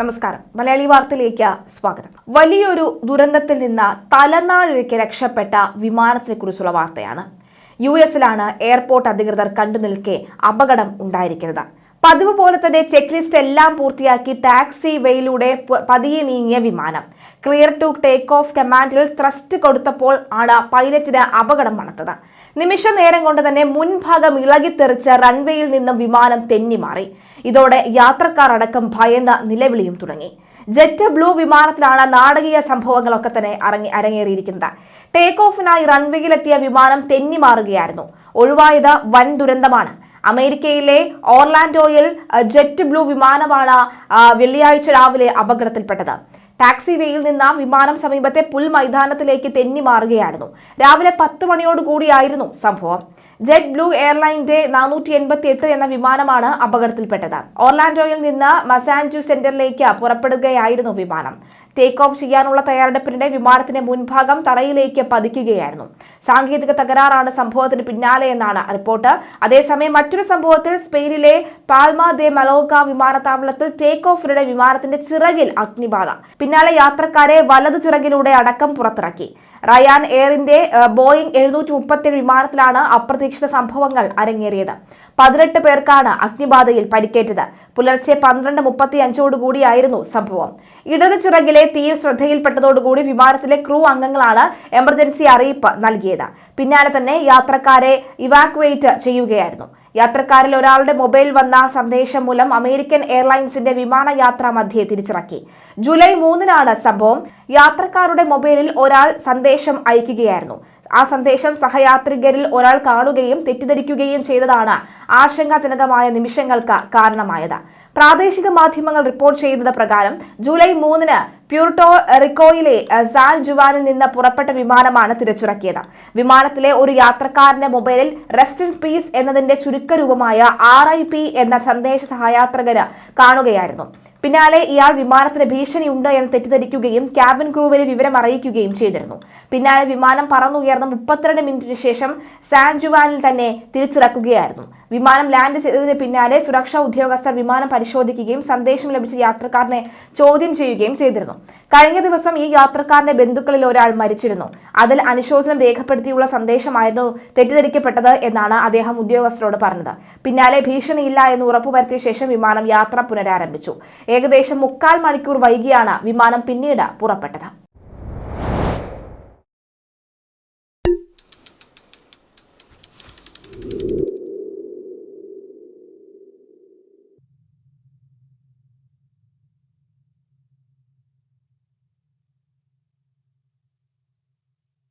നമസ്കാരം. മലയാളി വാർത്തയിലേക്ക് സ്വാഗതം. വലിയൊരു ദുരന്തത്തിൽ നിന്ന് തലനാഴിലേക്ക് രക്ഷപ്പെട്ട വിമാനത്തിനെ കുറിച്ചുള്ള വാർത്തയാണ്. യു എസിലാണ് എയർപോർട്ട് അധികൃതർ കണ്ടു നിൽക്കെ അപകടം ഉണ്ടായിരിക്കുന്നത്. പതിവ് പോലെ തന്നെ ചെക്ക് ലിസ്റ്റ് എല്ലാം പൂർത്തിയാക്കി ടാക്സി വേയിലൂടെ പതിയെ നീങ്ങിയ വിമാനം. ക്ലിയർ ടു ടേക്ക് ഓഫ് കമാൻഡിൽ ത്രസ്റ്റ് കൊടുത്തപ്പോൾ ആണ് പൈലറ്റിന് അപകടം മണത്തത് നിമിഷ നേരം കൊണ്ട് തന്നെ മുൻഭാഗം ഇളകിത്തെറിച്ച് റൺവേയിൽ നിന്നും വിമാനം തെന്നിമാറി ഇതോടെ യാത്രക്കാർ അടക്കം ഭയന്ന് നിലവിളിയും തുടങ്ങി. ജെറ്റ് ബ്ലൂ വിമാനത്തിലാണ് നാടകീയ സംഭവങ്ങളൊക്കെ തന്നെ അരങ്ങി അരങ്ങേറിയിരിക്കുന്നത്. ടേക്ക് ഓഫിനായി റൺവേയിലെത്തിയ വിമാനം തെന്നിമാറുകയായിരുന്നു ഒഴിവായത് വൻ ദുരന്തമാണ്. അമേരിക്കയിലെ ഓർലാൻഡോയിൽ ജെറ്റ് ബ്ലൂ വിമാനമാണ് വെള്ളിയാഴ്ച രാവിലെ അപകടത്തിൽപ്പെട്ടത്. ടാക്സി വേയിൽ നിന്ന് വിമാനം സമീപത്തെ പുൽ മൈതാനത്തിലേക്ക് തെന്നി മാറുകയായിരുന്നു. രാവിലെ പത്ത് മണിയോടുകൂടിയായിരുന്നു സംഭവം. ജെറ്റ് ബ്ലൂ എയർലൈന്റെ നാനൂറ്റി എൺപത്തി എട്ട് എന്ന വിമാനമാണ് അപകടത്തിൽപ്പെട്ടത്. ഓർലാൻഡോയിൽ നിന്ന് മസാൻജു സെന്ററിലേക്ക് പുറപ്പെടുകയായിരുന്നു വിമാനം. ടേക്ക് ഓഫ് ചെയ്യാനുള്ള തയ്യാറെടുപ്പിനിടെ വിമാനത്തിന്റെ മുൻഭാഗം തറയിലേക്ക് പതിക്കുകയായിരുന്നു. സാങ്കേതിക തകരാറാണ് സംഭവത്തിന് പിന്നാലെ എന്നാണ് റിപ്പോർട്ട്. അതേസമയം മറ്റൊരു സംഭവത്തിൽ സ്പെയിനിലെ പാൽമ ദെ മലോക്ക വിമാനത്താവളത്തിൽ ടേക്ക് ഓഫിനിടെ വിമാനത്തിന്റെ ചിറകിൽ അഗ്നിബാധ. പിന്നാലെ യാത്രക്കാരെ വലതു ചിറകിലൂടെ അടക്കം പുറത്തിറക്കി. റയാൻ എയറിന്റെ ബോയിങ് എഴുന്നൂറ്റി മുപ്പത്തിയേഴ് വിമാനത്തിലാണ് അപ്രതീക്ഷിത സംഭവങ്ങൾ അരങ്ങേറിയത്. പതിനെട്ട് പേർക്കാണ് അഗ്നിബാധയിൽ പരിക്കേറ്റത്. പുലർച്ചെ പന്ത്രണ്ട് മുപ്പത്തി അഞ്ചോടുകൂടിയായിരുന്നു സംഭവം. ഇടത് ചിറകിലെ തീ ശ്രദ്ധയിൽപ്പെട്ടതോടുകൂടി വിമാനത്തിലെ ക്രൂ അംഗങ്ങളാണ് എമർജൻസി അറിയിപ്പ് നൽകിയത്. പിന്നാലെ തന്നെ യാത്രക്കാരെ ഇവാക്വേറ്റ് ചെയ്യുകയായിരുന്നു. യാത്രക്കാരിൽ ഒരാളുടെ മൊബൈൽ വന്ന സന്ദേശം മൂലം അമേരിക്കൻ എയർലൈൻസിന്റെ വിമാനയാത്രാ മധ്യേ തിരിച്ചിറക്കി. ജൂലൈ മൂന്നിനാണ് സംഭവം. യാത്രക്കാരുടെ മൊബൈലിൽ ഒരാൾ സന്ദേശം അയക്കുകയായിരുന്നു. ആ സന്ദേശം സഹയാത്രികരിൽ ഒരാൾ കാണുകയും തെറ്റിദ്ധരിക്കുകയും ചെയ്തതാണ് ആശങ്കാജനകമായ നിമിഷങ്ങൾക്ക് കാരണമായത്. പ്രാദേശിക മാധ്യമങ്ങൾ റിപ്പോർട്ട് ചെയ്യുന്നത് പ്രകാരം ജൂലൈ മൂന്നിന് പ്യൂർട്ടോ റിക്കോയിലെ സാൻ ജുവാനിൽ നിന്ന് പുറപ്പെട്ട വിമാനമാണ് തിരിച്ചിറക്കിയത്. വിമാനത്തിലെ ഒരു യാത്രക്കാരന്റെ മൊബൈലിൽ റെസ്റ്റ് ഇൻ പീസ് എന്നതിന്റെ ചുരുക്കരൂപമായ ആർ എന്ന സന്ദേശ സഹയാത്രകന് കാണുകയായിരുന്നു. പിന്നാലെ ഇയാൾ വിമാനത്തിന് ഭീഷണിയുണ്ട് എന്ന് തെറ്റിദ്ധരിക്കുകയും ക്യാബിൻ ക്രൂവിനെ വിവരം അറിയിക്കുകയും ചെയ്തിരുന്നു. പിന്നാലെ വിമാനം പറന്നുയർന്ന മുപ്പത്തിരണ്ട് മിനിറ്റിന് ശേഷം സാൻ ജുവാനിൽ തന്നെ തിരിച്ചിറക്കുകയായിരുന്നു. വിമാനം ലാൻഡ് ചെയ്തതിന് പിന്നാലെ സുരക്ഷാ ഉദ്യോഗസ്ഥർ വിമാനം പരിശോധിക്കുകയും സന്ദേശം ലഭിച്ച യാത്രക്കാരനെ ചോദ്യം ചെയ്യുകയും ചെയ്തിരുന്നു. കഴിഞ്ഞ ദിവസം ഈ യാത്രക്കാരന്റെ ബന്ധുക്കളിൽ ഒരാൾ മരിച്ചിരുന്നു. അതിൽ അനുശോചനം രേഖപ്പെടുത്തിയുള്ള സന്ദേശമായിരുന്നു തെറ്റിദ്ധരിക്കപ്പെട്ടത് എന്നാണ് അദ്ദേഹം ഉദ്യോഗസ്ഥരോട് പറഞ്ഞത്. പിന്നാലെ ഭീഷണിയില്ല എന്ന് ഉറപ്പുവരുത്തിയ ശേഷം വിമാനം യാത്ര പുനരാരംഭിച്ചു. ഏകദേശം മുക്കാൽ മണിക്കൂർ വൈകിയാണ് വിമാനം പിന്നീട് പുറപ്പെട്ടത്.